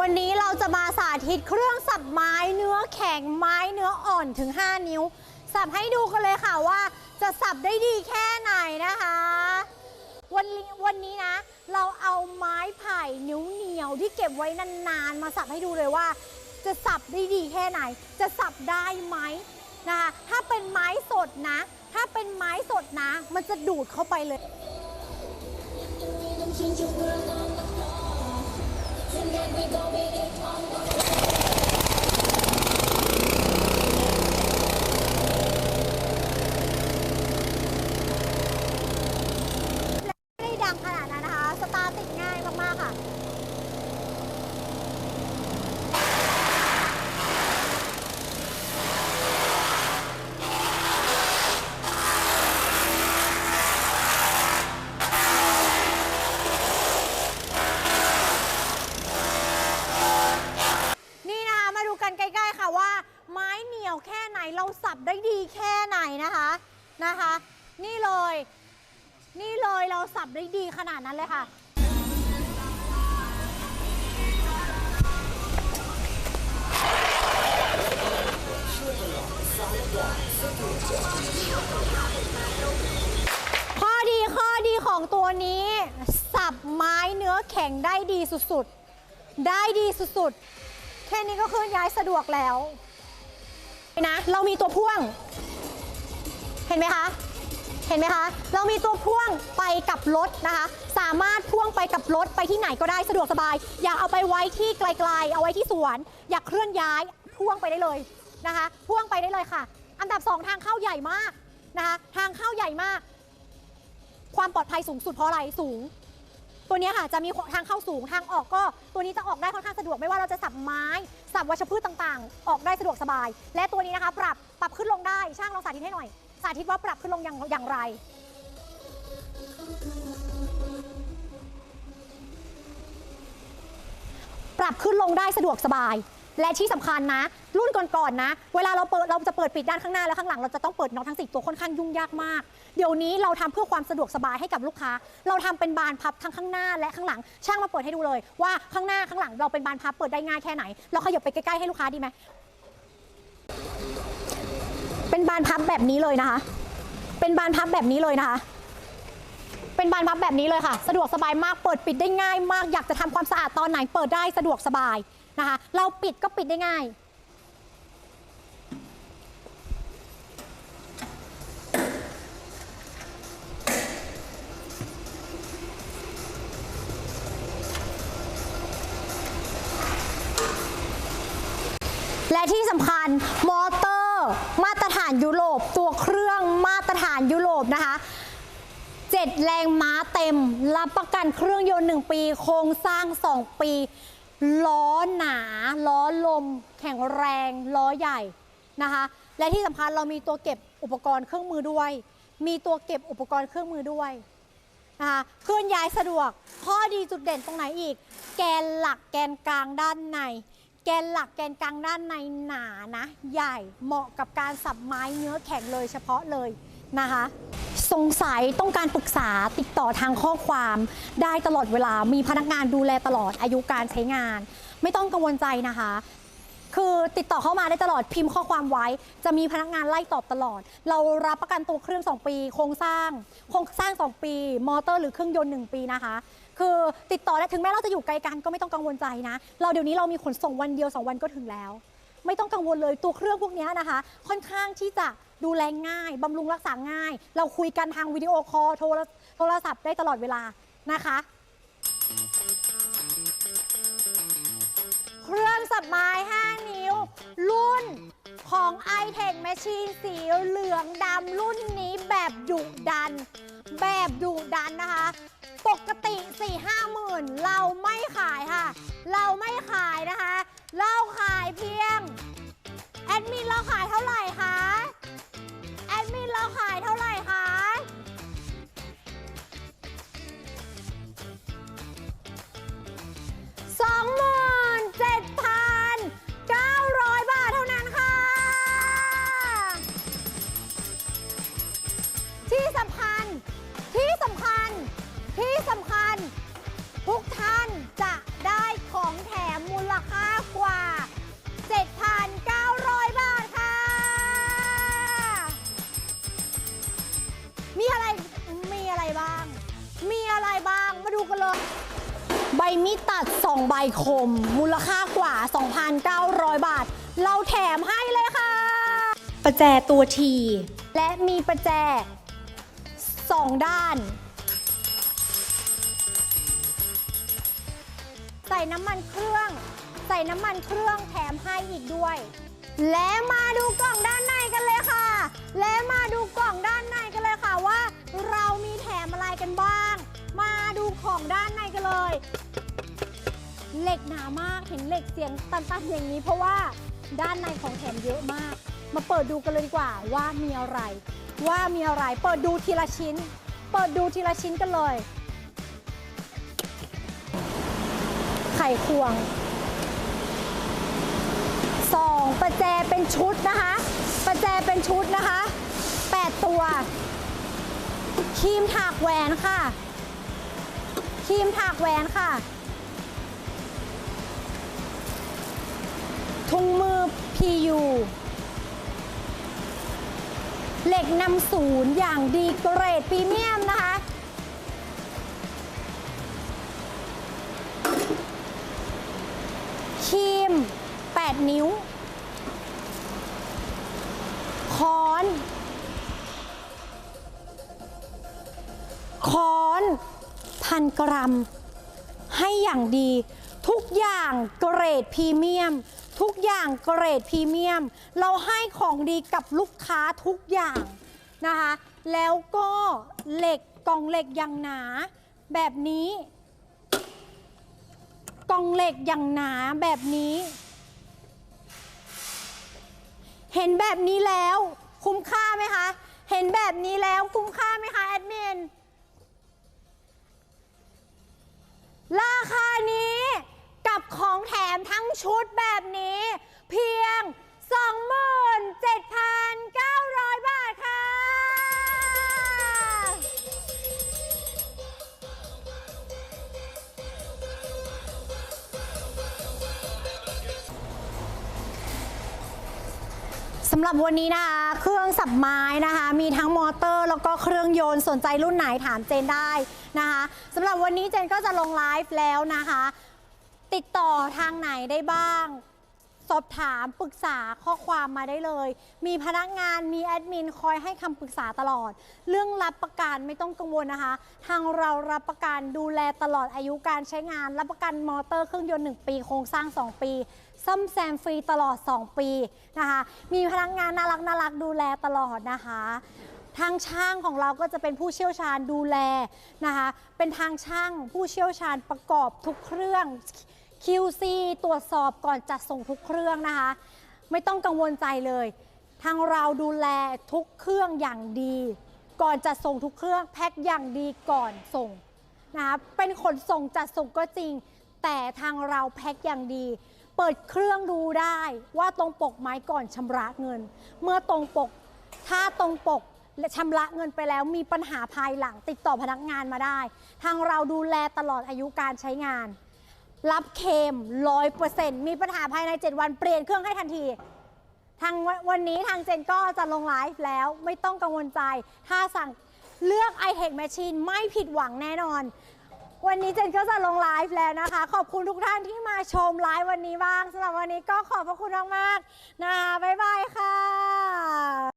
วันนี้เราจะมาสาธิตเครื่องสับไม้เนื้อแข็งไม้เนื้ออ่อนถึง 5 นิ้ว สับให้ดูกันเลยค่ะว่าจะสับได้ดีแค่ไหนนะคะ วันนี้วันนี้นะ เราเอาไม้ไผ่นิ้วเหนียวที่เก็บไว้นานๆ มาสับให้ดูเลยว่า จะสับได้ดีแค่ไหน จะสับได้ไหมนะคะถ้าเป็นไม้สดนะ ถ้าเป็นไม้สดนะ มันจะดูดเข้าไปเลย then we go with it on the นะคะ นี่เลย นี่เลยเราสับได้ดีขนาดนั้นเลยค่ะ ข้อดีข้อดีของตัวนี้ สับไม้เนื้อแข็งได้ดีสุดๆ ได้ดีสุดๆ แค่นี้ก็เคลื่อนย้ายสะดวกแล้วนะ เรามีตัวพ่วง ห็นไหมคะเห็นไหมคะ เรามีตัวพ่วงไปกับรถนะคะ สามารถพ่วงไปกับรถไปที่ไหนก็ได้สะดวกสบาย อยากเอาไปไว้ที่ไกลๆ เอาไว้ที่สวน อยากเคลื่อนย้ายพ่วงไปได้เลยนะคะ พ่วงไปได้เลยค่ะ อันดับสองทางเข้าใหญ่มากนะคะ ทางเข้าใหญ่มาก ความปลอดภัยสูงสุดเพราะอะไรสูง ตัวนี้ค่ะจะมีทางเข้าสูงทางออกก็ ตัวนี้จะออกได้ค่อนข้างสะดวกไม่ว่าเราจะสับไม้สับวัชพืชต่างๆ ออกได้สะดวกสบาย และตัวนี้นะคะ ปรับปรับขึ้นลงได้ช่างลองสาธิตให้หน่อย สาธิตว่าปรับขึ้นลงอย่างอย่างไร ปรับขึ้นลงได้สะดวกสบาย และที่สำคัญนะ รุ่นก่อนๆนะ เวลาเราเปิดเราจะเปิดปิดด้านข้างหน้าและข้างหลังเราจะต้องเปิดน็อตทั้งสี่ตัวค่อนข้างยุ่งยากมาก เดี๋ยวนี้เราทำเพื่อความสะดวกสบายให้กับลูกค้า เราทำเป็นบานพับทั้งข้างหน้าและข้างหลัง ช่างมาเปิดให้ดูเลย ว่าข้างหน้าข้างหลัง เราเป็นบานพับเปิดได้ง่ายแค่ไหน เราขยับไปใกล้ๆให้ลูกค้าดีไหม เป็นบานพับแบบนี้เลยนะคะ เป็นบานพับแบบนี้เลยนะคะ เป็นบานพับแบบนี้เลยค่ะ สะดวกสบายมาก เปิดปิดได้ง่ายมาก อยากจะทำความสะอาดตอนไหนเปิดได้สะดวกสบายนะคะ เราปิดก็ปิดได้ง่าย และที่สำคัญมอเตอร์มานยุโรป ตัวเครื่องมาตรฐานยุโรปนะคะ7แรงม้าเต็ม รับประกันเครื่องยนต์ 1 ปี โครงสร้าง 2 ปี ล้อหนา ล้อลม แข็งแรง ล้อใหญ่นะคะ และที่สำคัญเรามีตัวเก็บอุปกรณ์เครื่องมือด้วย มีตัวเก็บอุปกรณ์เครื่องมือด้วยนะคะเคลื่อนย้ายสะดวก ข้อดีจุดเด่นตรงไหนอีก แกนหลักแกนกลางด้านใน แกนหลักแกนกลางด้านในหนานะ ใหญ่เหมาะกับการสับไม้เนื้อแข็งเลยเฉพาะเลยนะคะ สงสัยต้องการปรึกษาติดต่อทางข้อความได้ตลอดเวลามีพนักงานดูแลตลอดอายุการใช้งาน ไม่ต้องกังวลใจนะคะ คือติดต่อเข้ามาได้ตลอดพิมพ์ข้อความไว้ จะมีพนักงานไล่ตอบตลอด เรารับประกันตัวเครื่อง 2 ปี โครงสร้าง โครงสร้าง 2 ปี มอเตอร์หรือเครื่องยนต์ 1 ปีนะคะ คือติดต่อได้ถึงแม้เราจะอยู่ไกลกันก็ไม่ต้องกังวลใจนะ เราเดี๋ยวนี้เรามีขนส่งวันเดียว 2 วันก็ถึงแล้ว ไม่ต้องกังวลเลยตัวเครื่องพวกนี้นะคะ ค่อนข้างที่จะดูแลง่ายบำรุงรักษาง่าย เราคุยกันทางวิดีโอคอลโทรโทรศัพท์ได้ตลอดเวลานะคะ เครื่องสับไม้ 5 นิ้ว รุ่นของ i t e c h Machine สีเหลืองดำรุ่นนี้แบบดุดัน แบบดุดันนะคะ ปกติ4 5หมื่นเราไม่ขายค่ะ เราไม่ขายนะคะ เราขายเพียง มีดตัด 2 ใบคม มูลค่ากว่า 2,900 บาท เราแถมให้เลยค่ะ ประแจตัวที และมีประแจ 2 ด้าน ใส่น้ำมันเครื่อง ใส่น้ำมันเครื่องแถมให้อีกด้วย และมาดูกล่องด้านในกันเลยค่ะ และมาดูกล่องด้านในกันเลยค่ะว่า เรามีแถมอะไรกันบ้าง เลยเหล็กหนามากเห็นเหล็กเสียงตันๆอย่างนี้ เพราะว่าด้านในของแถมเยอะมาก มาเปิดดูกันเลยดีกว่าว่ามีอะไร ว่ามีอะไรเปิดดูทีละชิ้น เปิดดูทีละชิ้นกันเลย ไข่ควงสองประแจเป็นชุดนะคะ ประแจเป็นชุดนะคะ 8 ตัวครีมถากแหวนค่ะ ครีมถากแหวนค่ะถุงมือ PU เหล็กนำศูนย์อย่างดีเกรดพรีเมียมนะคะ ครีม 8 นิ้ว 1,000 กรัม ให้อย่างดี ทุกอย่างเกรดพรีเมียม ทุกอย่างเกรดพรีเมียม เราให้ของดีกับลูกค้าทุกอย่างนะคะ แล้วก็เหล็กกล่องเหล็กอย่างหนา แบบนี้ กล่องเหล็กอย่างหนาแบบนี้ เห็นแบบนี้แล้ว คุ้มค่าไหมคะ เห็นแบบนี้ มทั้งชุดแบบนี้ เพียง 27,900 บาทค่ะ สำหรับวันนี้นะคะเครื่องสับไม้นะคะ มีทั้งมอเตอร์แล้วก็เครื่องยนต์สนใจรุ่นไหนถามเจนได้นะคะสำหรับวันนี้เจนก็จะลงไลฟ์แล้วนะคะ ติดต่อทางไหนได้บ้าง สอบถามปรึกษาข้อความมาได้เลย มีพนักงานมีแอดมินคอยให้คำปรึกษาตลอด เรื่องรับประกันไม่ต้องกังวลนะคะ ทางเรารับประกันดูแลตลอดอายุการใช้งาน รับประกันมอเตอร์เครื่องยนต์ 1 ปีโครงสร้าง 2 ปีซ่อมแซมฟรีตลอด 2 ปีนะคะ มีพนักงานน่ารักน่ารักดูแลตลอดนะคะ ทางช่างของเราก็จะเป็นผู้เชี่ยวชาญดูแลนะคะ เป็นทางช่างผู้เชี่ยวชาญประกอบทุกเครื่อง QC ตรวจสอบก่อนจัดส่งทุกเครื่องนะคะ ไม่ต้องกังวลใจเลย ทางเราดูแลทุกเครื่องอย่างดี ก่อนจัดส่งทุกเครื่องแพ็คอย่างดีก่อนส่งนะคะเป็นขนส่งจัดส่งก็จริง แต่ทางเราแพ็คอย่างดี เปิดเครื่องดูได้ว่าตรงปกไหมก่อนชำระเงิน เมื่อตรงปกถ้าตรงปกและชำระเงินไปแล้วมีปัญหาภายหลังติดต่อพนักงานมาได้ ทางเราดูแลตลอดอายุการใช้งาน รับเคมร้อยเปอร์เซ็นต์มีปัญหาภายใน 7 วันเปลี่ยนเครื่องให้ทันที ทางวันนี้ทางเจนก็จะลงไลฟ์แล้วไม่ต้องกังวลใจ ถ้าสั่งเลือก iTech Machine ไม่ผิดหวังแน่นอน วันนี้เจนก็จะลงไลฟ์แล้วนะคะ ขอบคุณทุกท่านที่มาชมไลฟ์วันนี้บ้างสำหรับวันนี้ก็ขอบพระคุณมากๆนะคะบ๊ายบายค่ะ